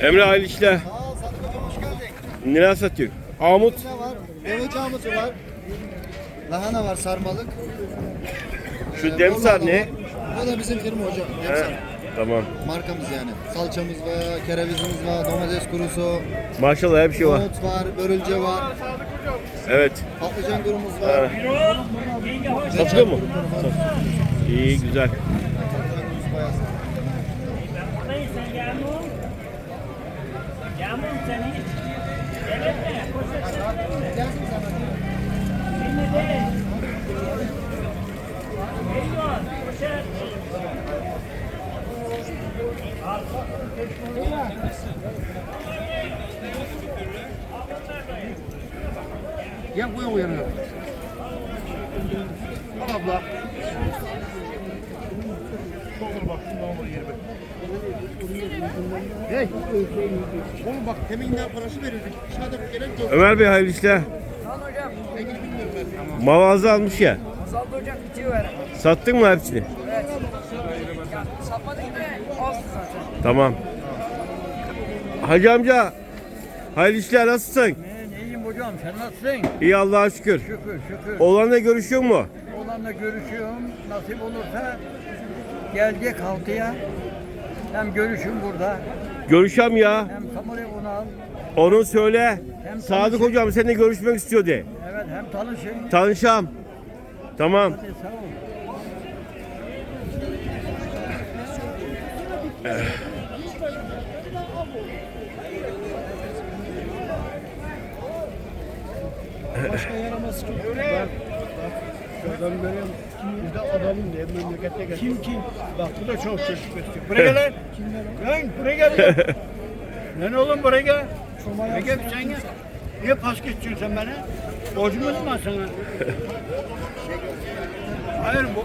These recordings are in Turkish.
Emre hayırlı işler. Neler satıyor? Amut. Ne var? Deve camısı var. Lahana var sarmalık. Şu demsar ne? Bu da bizim firma hocam. Demsar. Tamam. Markamız yani. Salçamız var, kerevizimiz var, domates kurusu, Maşallah her bir şey var. nohut var, börülce var, Evet. patlıcan kurumuz var. Satılıyor mu? İyi güzel. Patlıcan kurusu bayağı. Neyse yağmur. Yağmur sen hiç. Evet mi? Poşet Şimdi de. Eyvah. Poşet. Gel koy o yana. Al abla. Olur bak şundan var yeri bak. Hey. Oğlum bak teminden parası verirdik. Dışarıda gerek yok. Ömer Bey hayırlı işler. Mal ağzı almış ya. Azaldı hocam bitiyor ver. Sattın mı hepsini? Evet. Ya, satmadık da olsun zaten. Tamam. Hacı amca. Hayırlı işler nasılsın? Ben iyiyim hocam sen nasılsın? İyi Allah'a şükür. Şükür şükür. Oğlanla görüşüyor mu? Oğlanla görüşüyorum. Nasip olursa gelecek haftaya. Hem görüşüm burada Görüşem ya. hem Samure Unal. Onu söyle. Hem Sadık tanışın. hocam seninle görüşmek istiyor de. Evet hem tanışın. Tanışam. Tamam. Hadi sağ ol. Başka yaramaz ki. Bak. Bak. Adam benim bir de adamın diye memlekette gel. Kim kim? Bak bu da çok çocuk. Buraya gel lan. Lan buraya gel. lan. Lan oğlum buraya gel. Buraya gel sen gel. Niye pas geçiyorsun sen bana? Borcumuz mu var sana? Hayır bu.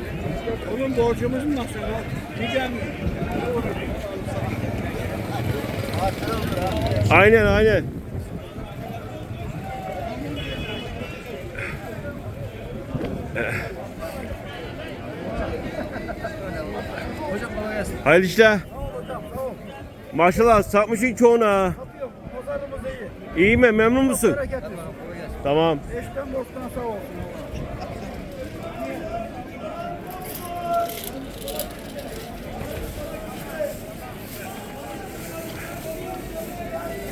Oğlum borcumuz mu var sana? Diyeceğim. Aynen aynen. Hayırlı işler. Maşallah satmışsın çoğunu ha. İyi. Mi? Memnun musun? Tamam. Eşten dosttan sağ olsun.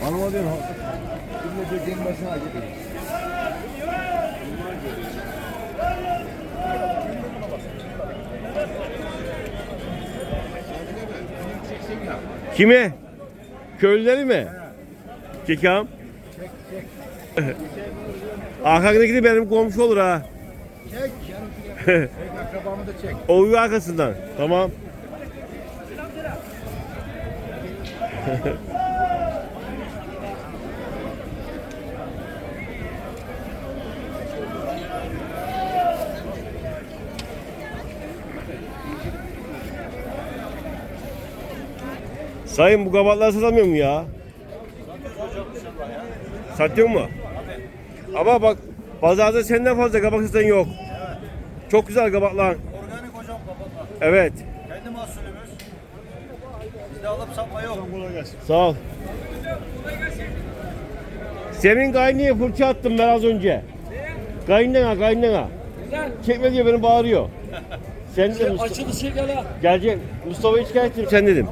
Hanıma diyorum. Şimdi gün başına gidiyor. Kimi? Köylüleri mi? Çekam. Arkadaki benim komşu olur ha. Çek akrabamı da çek. Oyu arkasından. Tamam. Sayın bu kabaklar satamıyor mu ya? Satıyor mu? Ama bak pazarda senden fazla kabak satan yok. Çok güzel kabaklar. Organik hocam kapatma. Evet. Kendi mahsulümüz. Bizde alıp satma yok. Sağ ol. Senin kaynıya fırça attım ben az önce. Kaynana kaynana. Çekme diyor beni bağırıyor. Sen de Mustafa. Açılış şey gel ha. Gelecek. Mustafa'yı şikayet ettim sen dedim.